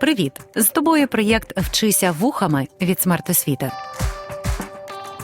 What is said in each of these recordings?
Привіт! З тобою проєкт Вчися вухами від смертосвіти.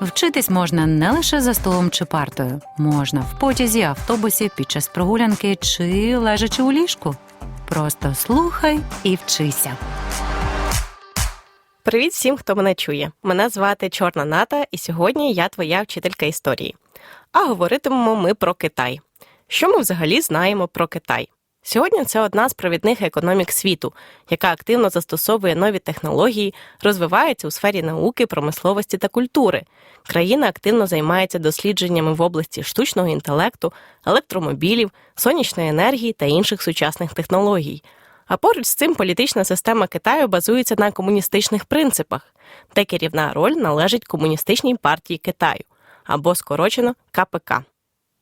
Вчитись можна не лише за столом чи партою, можна в потязі, автобусі, під час прогулянки чи лежачи у ліжку. Просто слухай і вчися. Привіт всім, хто мене чує. Мене звати Чорна Ната, і сьогодні я твоя вчителька історії. А говоритимемо ми про Китай. Що ми взагалі знаємо про Китай? Сьогодні це одна з провідних економік світу, яка активно застосовує нові технології, розвивається у сфері науки, промисловості та культури. Країна активно займається дослідженнями в області штучного інтелекту, електромобілів, сонячної енергії та інших сучасних технологій. А поруч з цим політична система Китаю базується на комуністичних принципах, де керівна роль належить комуністичній партії Китаю або скорочено КПК.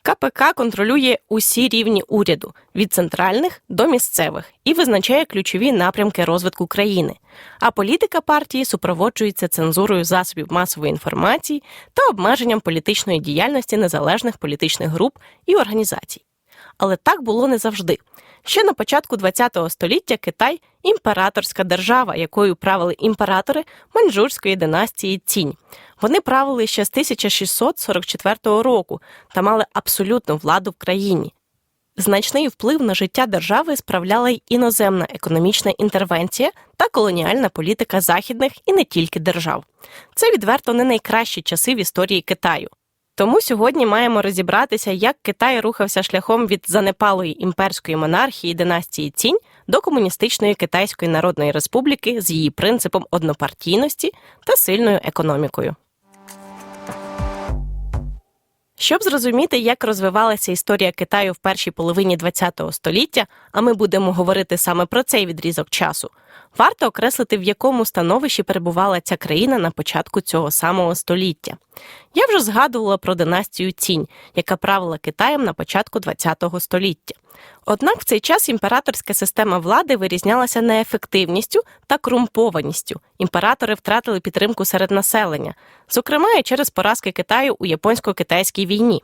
КПК контролює усі рівні уряду від центральних до місцевих і визначає ключові напрямки розвитку країни. А політика партії супроводжується цензурою засобів масової інформації та обмеженням політичної діяльності незалежних політичних груп і організацій. Але так було не завжди. Ще на початку ХХ століття Китай імператорська держава, якою правили імператори маньчжурської династії Цінь. Вони правили ще з 1644 року та мали абсолютну владу в країні. Значний вплив на життя держави справляла й іноземна економічна інтервенція та колоніальна політика західних і не тільки держав. Це відверто не найкращі часи в історії Китаю. Тому сьогодні маємо розібратися, як Китай рухався шляхом від занепалої імперської монархії династії Цінь до комуністичної Китайської Народної Республіки з її принципом однопартійності та сильною економікою. Щоб зрозуміти, як розвивалася історія Китаю в першій половині ХХ століття, а ми будемо говорити саме про цей відрізок часу, варто окреслити, в якому становищі перебувала ця країна на початку цього самого століття. Я вже згадувала про династію Цінь, яка правила Китаєм на початку ХХ століття. Однак в цей час імператорська система влади вирізнялася неефективністю та крумпованістю. Імператори втратили підтримку серед населення, зокрема і через поразки Китаю у японсько-китайській війні.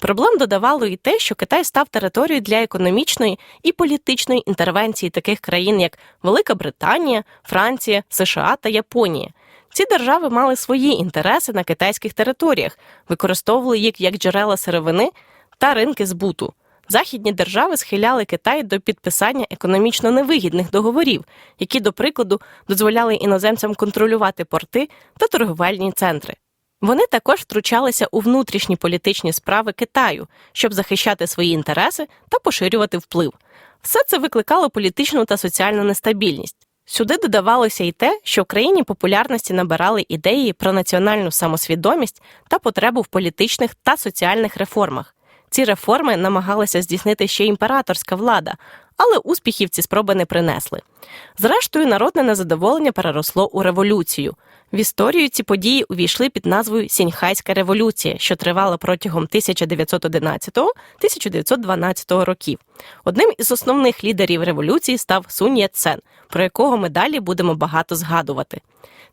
Проблем додавало і те, що Китай став територією для економічної і політичної інтервенції таких країн, як Велика Британія, Франція, США та Японія. Ці держави мали свої інтереси на китайських територіях, використовували їх як джерела сировини та ринки збуту. Західні держави схиляли Китай до підписання економічно невигідних договорів, які, до прикладу, дозволяли іноземцям контролювати порти та торговельні центри. Вони також втручалися у внутрішні політичні справи Китаю, щоб захищати свої інтереси та поширювати вплив. Все це викликало політичну та соціальну нестабільність. Сюди додавалося й те, що в країні популярності набирали ідеї про національну самосвідомість та потребу в політичних та соціальних реформах. Ці реформи намагалася здійснити ще імператорська влада, але успіхів ці спроби не принесли. Зрештою, народне незадоволення переросло у революцію. В історію ці події увійшли під назвою Сіньхайська революція, що тривала протягом 1911-1912 років. Одним із основних лідерів революції став Сунь Яцен, про якого ми далі будемо багато згадувати.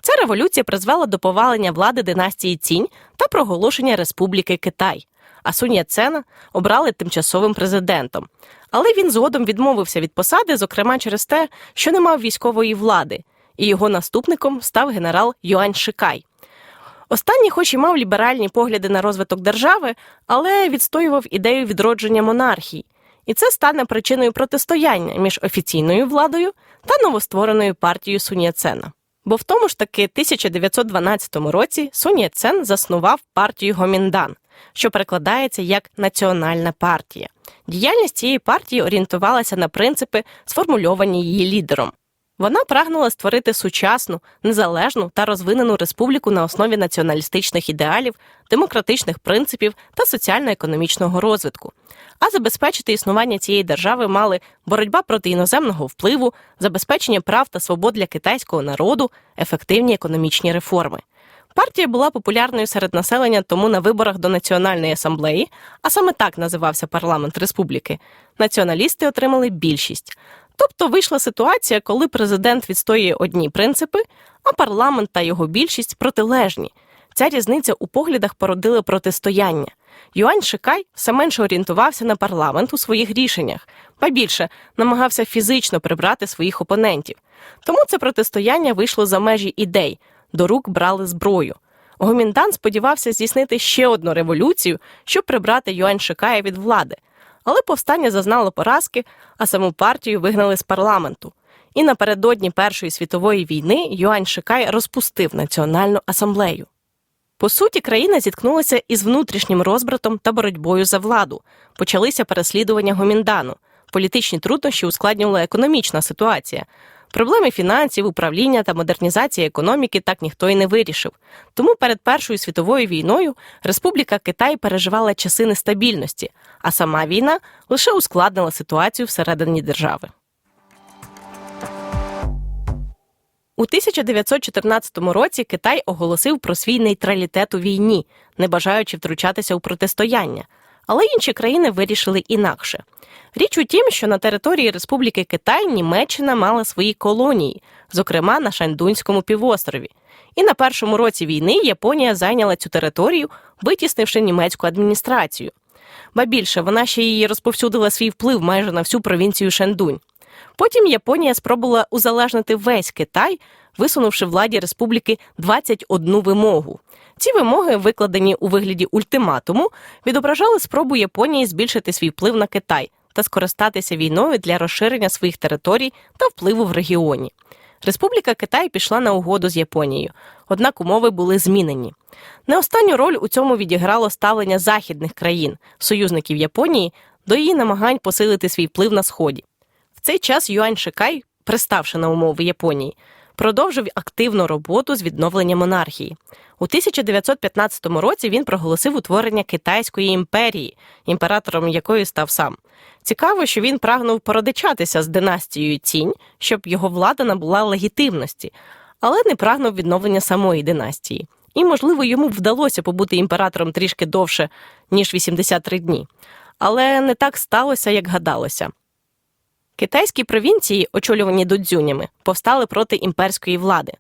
Ця революція призвела до повалення влади династії Цінь та проголошення Республіки Китай. А Сунь Яцена обрали тимчасовим президентом. Але він згодом відмовився від посади, зокрема через те, що не мав військової влади, і його наступником став генерал Юань Шикай. Останній, хоч і мав ліберальні погляди на розвиток держави, але відстоював ідею відродження монархії. І це стане причиною протистояння між офіційною владою та новоствореною партією Сунь Яцена. Бо в тому ж таки 1912 році Суньє Цен заснував партію Гоміндан, що перекладається як Національна партія. Діяльність цієї партії орієнтувалася на принципи, сформульовані її лідером. Вона прагнула створити сучасну, незалежну та розвинену республіку на основі націоналістичних ідеалів, демократичних принципів та соціально-економічного розвитку. А забезпечити існування цієї держави мали боротьба проти іноземного впливу, забезпечення прав та свобод для китайського народу, ефективні економічні реформи. Партія була популярною серед населення, тому на виборах до Національної асамблеї, а саме так називався парламент республіки, націоналісти отримали більшість. Тобто вийшла ситуація, коли президент відстоює одні принципи, а парламент та його більшість протилежні. Ця різниця у поглядах породила протистояння. Юань Шикай все менше орієнтувався на парламент у своїх рішеннях, ба більше намагався фізично прибрати своїх опонентів. Тому це протистояння вийшло за межі ідей, до рук брали зброю. Гоміндан сподівався здійснити ще одну революцію, щоб прибрати Юань Шикая від влади. Але повстання зазнало поразки, а саму партію вигнали з парламенту. І напередодні Першої світової війни Юань Шикай розпустив Національну асамблею. По суті, країна зіткнулася із внутрішнім розбратом та боротьбою за владу. Почалися переслідування гоміндану. Політичні труднощі ускладнювала економічна ситуація. Проблеми фінансів, управління та модернізації економіки так ніхто й не вирішив. Тому перед Першою світовою війною Республіка Китай переживала часи нестабільності, а сама війна лише ускладнила ситуацію всередині держави. У 1914 році Китай оголосив про свій нейтралітет у війні, не бажаючи втручатися у протистояння. Але інші країни вирішили інакше. Річ у тім, що на території Республіки Китай Німеччина мала свої колонії, зокрема на Шаньдунському півострові. І на першому році війни Японія зайняла цю територію, витіснивши німецьку адміністрацію. Ба більше вона ще її розповсюдила свій вплив майже на всю провінцію Шендунь. Потім Японія спробувала узалежнити весь Китай, висунувши владі республіки 21 вимогу. Ці вимоги, викладені у вигляді ультиматуму, відображали спробу Японії збільшити свій вплив на Китай та скористатися війною для розширення своїх територій та впливу в регіоні. Республіка Китай пішла на угоду з Японією, однак умови були змінені. Не останню роль у цьому відіграло ставлення західних країн, союзників Японії, до її намагань посилити свій вплив на сході. В цей час Юань Шикай, приставши на умови Японії, продовжив активну роботу з відновлення монархії. У 1915 році він проголосив утворення Китайської імперії, імператором якої став сам. Цікаво, що він прагнув породичатися з династією Цінь, щоб його влада набула легітимності, але не прагнув відновлення самої династії. І, можливо, йому вдалося побути імператором трішки довше, ніж 83 дні. Але не так сталося, як гадалося. Китайські провінції, очолювані дудзюнями, повстали проти імперської влади.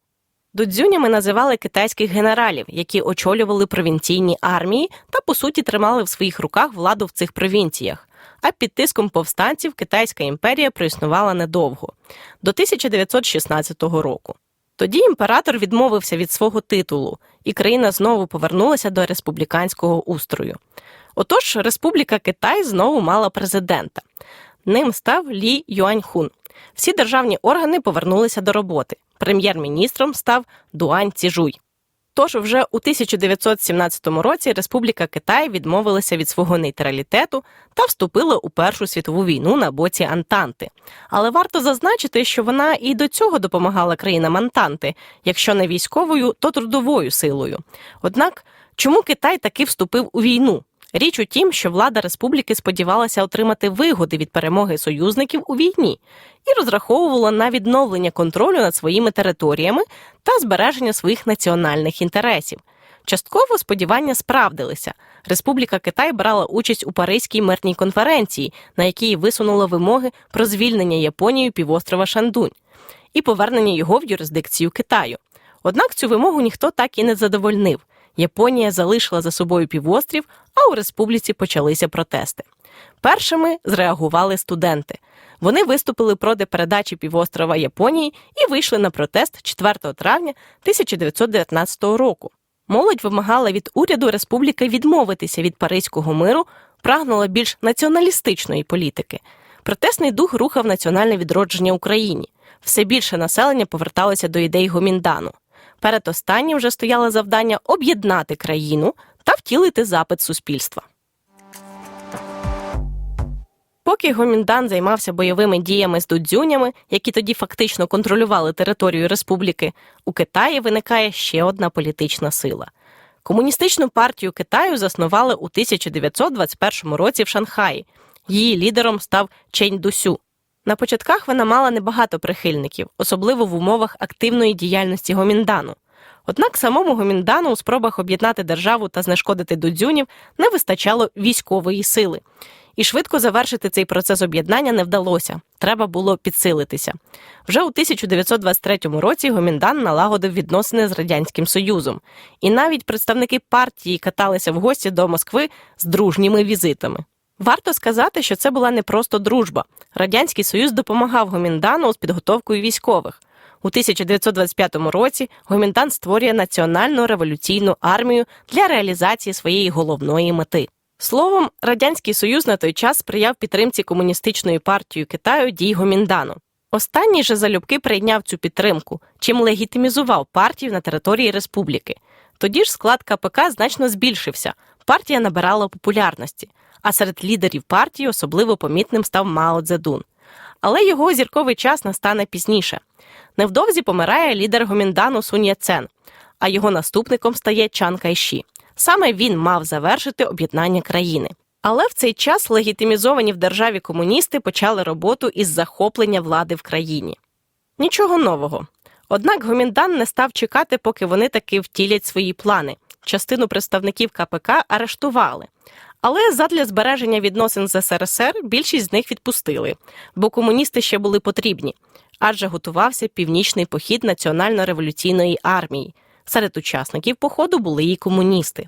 Дудзюнями називали китайських генералів, які очолювали провінційні армії та, по суті, тримали в своїх руках владу в цих провінціях. А під тиском повстанців Китайська імперія проіснувала недовго до 1916 року. Тоді імператор відмовився від свого титулу, і країна знову повернулася до республіканського устрою. Отож, Республіка Китай знову мала президента. Ним став Лі Юаньхун. Всі державні органи повернулися до роботи. Прем'єр-міністром став Дуань Ціжуй. Тож вже у 1917 році Республіка Китай відмовилася від свого нейтралітету та вступила у Першу світову війну на боці Антанти. Але варто зазначити, що вона і до цього допомагала країнам Антанти, якщо не військовою, то трудовою силою. Однак, чому Китай таки вступив у війну? Річ у тім, що влада республіки сподівалася отримати вигоди від перемоги союзників у війні і розраховувала на відновлення контролю над своїми територіями та збереження своїх національних інтересів. Частково сподівання справдилися. Республіка Китай брала участь у Паризькій мирній конференції, на якій висунула вимоги про звільнення Японією півострова Шандунь і повернення його в юрисдикцію Китаю. Однак цю вимогу ніхто так і не задовольнив. Японія залишила за собою півострів, а у республіці почалися протести. Першими зреагували студенти. Вони виступили проти передачі півострова Японії і вийшли на протест 4 травня 1919 року. Молодь вимагала від уряду республіки відмовитися від Паризького миру, прагнула більш націоналістичної політики. Протестний дух рухав національне відродження Україні. Все більше населення поверталося до ідей гоміндану. Перед останнім вже стояло завдання об'єднати країну та втілити запит суспільства. Поки Гоміндан займався бойовими діями з дудзюнями, які тоді фактично контролювали територію республіки, у Китаї виникає ще одна політична сила. Комуністичну партію Китаю заснували у 1921 році в Шанхаї. Її лідером став Чень Дусю. На початках вона мала небагато прихильників, особливо в умовах активної діяльності Гоміндану. Однак самому Гоміндану у спробах об'єднати державу та знешкодити дудзюнів не вистачало військової сили. І швидко завершити цей процес об'єднання не вдалося. Треба було підсилитися. Вже у 1923 році Гоміндан налагодив відносини з радянським союзом, і навіть представники партії каталися в гості до Москви з дружніми візитами. Варто сказати, що це була не просто дружба. Радянський Союз допомагав Гоміндану з підготовкою військових. У 1925 році Гоміндан створює Національну революційну армію для реалізації своєї головної мети. Словом, Радянський Союз на той час сприяв підтримці комуністичної партії Китаю дій Гоміндану. Останній же залюбки прийняв цю підтримку, чим легітимізував партію на території республіки. Тоді ж склад КПК значно збільшився, партія набирала популярності, а серед лідерів партії особливо помітним став Мао Цзедун. Але його зірковий час настане пізніше. Невдовзі помирає лідер Гоміндану Сунь Яцен, а його наступником стає Чан Кайші. Саме він мав завершити об'єднання країни. Але в цей час легітимізовані в державі комуністи почали роботу із захоплення влади в країні. Нічого нового. Однак Гоміндан не став чекати, поки вони таки втілять свої плани. Частину представників КПК арештували. Але задля збереження відносин з СРСР більшість з них відпустили, бо комуністи ще були потрібні, адже готувався північний похід Національно-революційної армії. Серед учасників походу були і комуністи.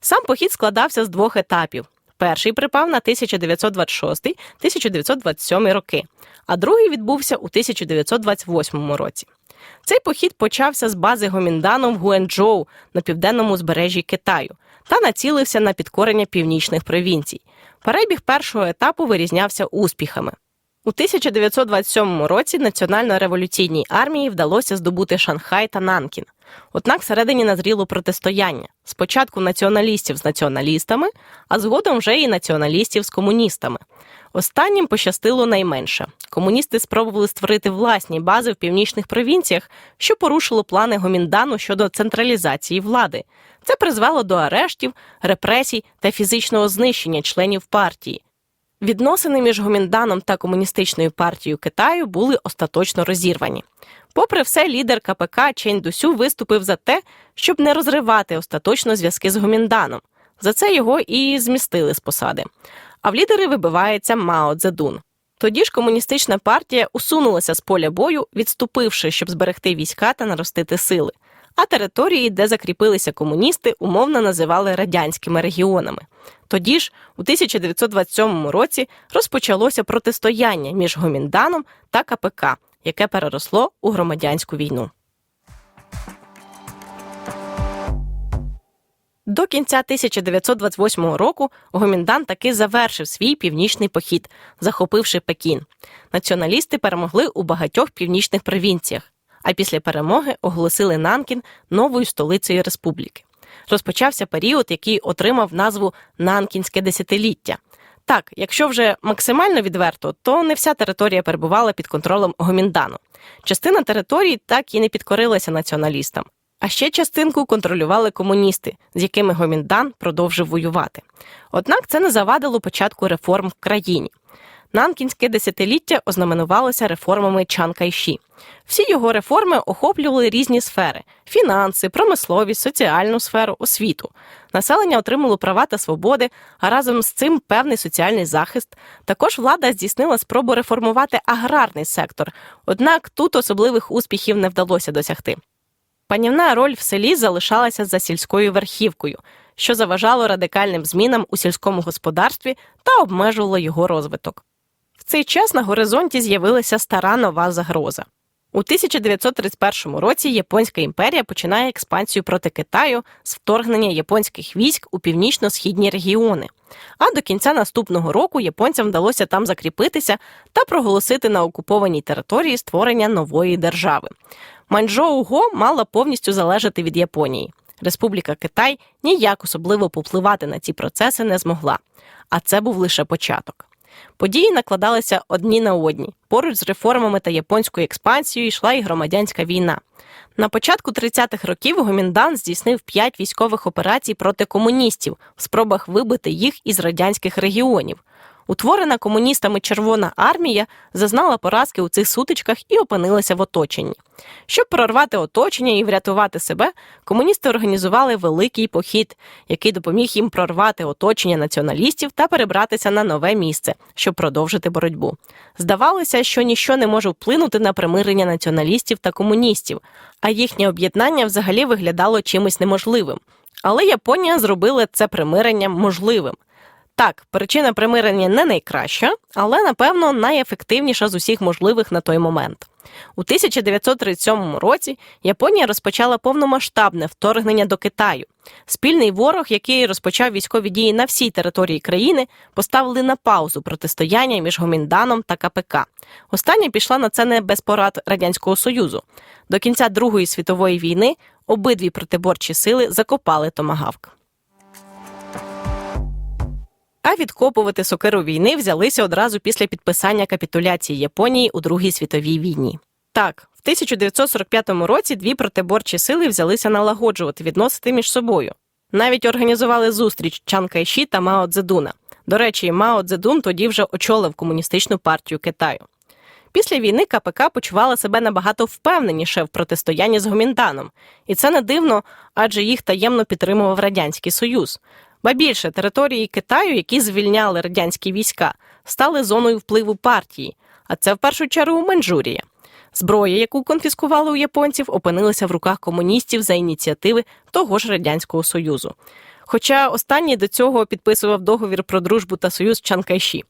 Сам похід складався з двох етапів. Перший припав на 1926-1927 роки, а другий відбувся у 1928 році. Цей похід почався з бази Гоміндану в Гуенчжоу на південному збережжі Китаю та націлився на підкорення північних провінцій. Перебіг першого етапу вирізнявся успіхами. У 1927 році Національно-революційній армії вдалося здобути Шанхай та Нанкін. Однак всередині назріло протистояння спочатку націоналістів з націоналістами, а згодом вже і націоналістів з комуністами. Останнім пощастило найменше. Комуністи спробували створити власні бази в північних провінціях, що порушило плани Гоміндану щодо централізації влади. Це призвело до арештів, репресій та фізичного знищення членів партії. Відносини між Гомінданом та комуністичною партією Китаю були остаточно розірвані. Попри все, лідер КПК Чень Дусю виступив за те, щоб не розривати остаточно зв'язки з Гомінданом. За це його і змістили з посади. А в лідери вибивається Мао Цзедун. Тоді ж комуністична партія усунулася з поля бою, відступивши, щоб зберегти війська та наростити сили. А території, де закріпилися комуністи, умовно називали радянськими регіонами. Тоді ж, у 1927 році, розпочалося протистояння між Гомінданом та КПК, яке переросло у громадянську війну. До кінця 1928 року Гоміндан таки завершив свій північний похід, захопивши Пекін. Націоналісти перемогли у багатьох північних провінціях, а після перемоги оголосили Нанкін новою столицею республіки. Розпочався період, який отримав назву Нанкінське десятиліття. Так, якщо вже максимально відверто, то не вся територія перебувала під контролем Гоміндану. Частина території так і не підкорилася націоналістам. А ще частинку контролювали комуністи, з якими Гоміндан продовжив воювати. Однак це не завадило початку реформ в країні. Нанкінське десятиліття ознаменувалося реформами Чан Кайші. Всі його реформи охоплювали різні сфери: фінанси, промисловість, соціальну сферу, освіту. Населення отримало права та свободи, а разом з цим певний соціальний захист. Також влада здійснила спробу реформувати аграрний сектор, однак тут особливих успіхів не вдалося досягти. Панівна роль в селі залишалася за сільською верхівкою, що заважало радикальним змінам у сільському господарстві та обмежувало його розвиток. Цей час на горизонті з'явилася стара нова загроза. У 1931 році Японська імперія починає експансію проти Китаю з вторгнення японських військ у північно-східні регіони. А до кінця наступного року японцям вдалося там закріпитися та проголосити на окупованій території створення нової держави. Маньчжоу-го мала повністю залежати від Японії. Республіка Китай ніяк особливо попливати на ці процеси не змогла. А це був лише початок. Події накладалися одні на одні. Поруч з реформами та японською експансією йшла і громадянська війна. На початку 30-х років Гоміндан здійснив п'ять військових операцій проти комуністів в спробах вибити їх із радянських регіонів. Утворена комуністами Червона армія зазнала поразки у цих сутичках і опинилася в оточенні. Щоб прорвати оточення і врятувати себе, комуністи організували великий похід, який допоміг їм прорвати оточення націоналістів та перебратися на нове місце, щоб продовжити боротьбу. Здавалося, що ніщо не може вплинути на примирення націоналістів та комуністів, а їхнє об'єднання взагалі виглядало чимось неможливим. Але Японія зробила це примирення можливим. Так, причина примирення не найкраща, але напевно найефективніша з усіх можливих на той момент. У 1937 році Японія розпочала повномасштабне вторгнення до Китаю. Спільний ворог, який розпочав військові дії на всій території країни, поставили на паузу протистояння між Гомінданом та КПК. Остання пішла на це не без порад Радянського Союзу. До кінця Другої світової війни обидві протиборчі сили закопали томагавк. А відкопувати сокиру війни взялися одразу після підписання капітуляції Японії у Другій світовій війні. Так, в 1945 році дві протиборчі сили взялися налагоджувати відносини між собою. Навіть організували зустріч Чан Кайші та Мао Цзедуна. До речі, Мао Цзедун тоді вже очолив комуністичну партію Китаю. Після війни КПК почувала себе набагато впевненіше в протистоянні з Гомінданом, і це не дивно, адже їх таємно підтримував Радянський Союз. Ба більше території Китаю, які звільняли радянські війська, стали зоною впливу партії, а це в першу чергу Маньчжурія. Зброя, яку конфіскували у японців, опинилася в руках комуністів за ініціативи того ж радянського союзу. Хоча останній до цього підписував договір про дружбу та союз Чан Кайші.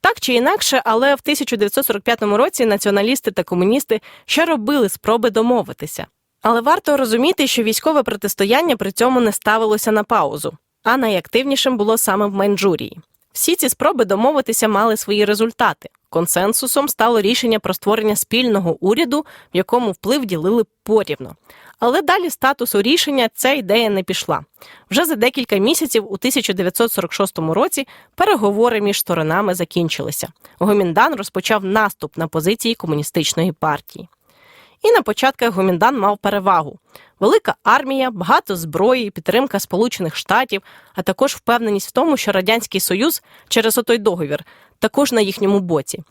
Так чи інакше, але в 1945 році націоналісти та комуністи ще робили спроби домовитися. Але варто розуміти, що військове протистояння при цьому не ставилося на паузу, а найактивнішим було саме в Маньчжурії. Всі ці спроби домовитися мали свої результати. Консенсусом стало рішення про створення спільного уряду, в якому вплив ділили порівно. Але далі статусу рішення ця ідея не пішла. Вже за декілька місяців, у 1946 році, переговори між сторонами закінчилися. Гоміндан розпочав наступ на позиції комуністичної партії. І на початках Гоміндан мав перевагу: велика армія, багато зброї, підтримка Сполучених Штатів, а також впевненість в тому, що Радянський Союз через отой договір також на їхньому боці.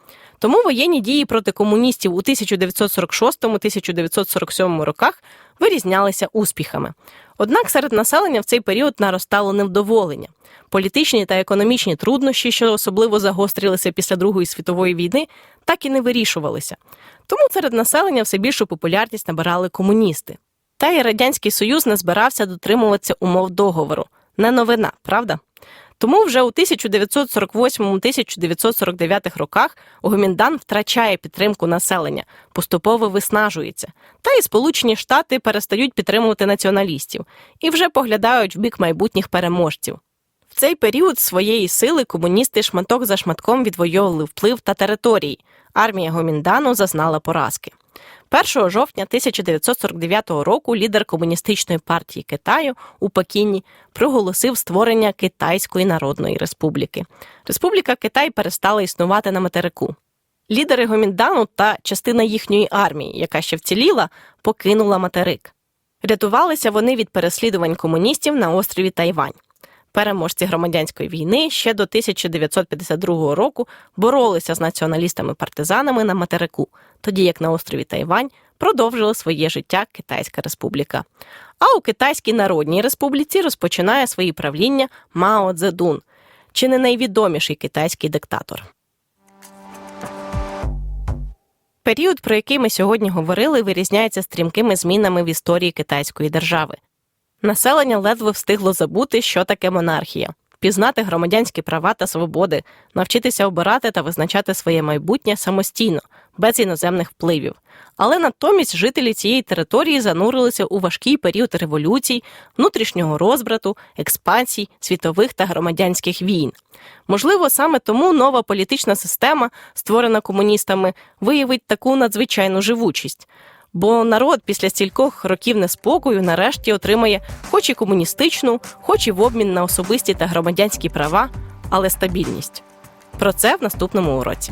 Тому воєнні дії проти комуністів у 1946-1947 роках вирізнялися успіхами. Однак серед населення в цей період наростало невдоволення. Політичні та економічні труднощі, що особливо загострилися після Другої світової війни, так і не вирішувалися. Тому серед населення все більшу популярність набирали комуністи. Та й Радянський Союз не збирався дотримуватися умов договору. Не новина, правда? Тому вже у 1948-1949 роках Гоміндан втрачає підтримку населення, поступово виснажується. Та й Сполучені Штати перестають підтримувати націоналістів і вже поглядають в бік майбутніх переможців. В цей період своєї сили комуністи шматок за шматком відвоювали вплив та території. Армія Гоміндану зазнала поразки. 1 жовтня 1949 року лідер комуністичної партії Китаю у Пекіні проголосив створення Китайської Народної Республіки. Республіка Китай перестала існувати на материку. Лідери Гоміндану та частина їхньої армії, яка ще вціліла, покинула материк. Рятувалися вони від переслідувань комуністів на острові Тайвань. Переможці громадянської війни ще до 1952 року боролися з націоналістами-партизанами на материку, тоді як на острові Тайвань продовжила своє життя Китайська Республіка. А у Китайській Народній Республіці розпочинає свої правління Мао Цзедун, чи не найвідоміший китайський диктатор. Період, про який ми сьогодні говорили, вирізняється стрімкими змінами в історії китайської держави. Населення ледве встигло забути, що таке монархія, пізнати громадянські права та свободи, навчитися обирати та визначати своє майбутнє самостійно, без іноземних впливів. Але натомість жителі цієї території занурилися у важкий період революцій, внутрішнього розбрату, експансій, світових та громадянських війн. Можливо, саме тому нова політична система, створена комуністами, виявить таку надзвичайну живучість. Бо народ після стількох років неспокою нарешті отримає хоч і комуністичну, хоч і в обмін на особисті та громадянські права, але стабільність. Про це в наступному уроці.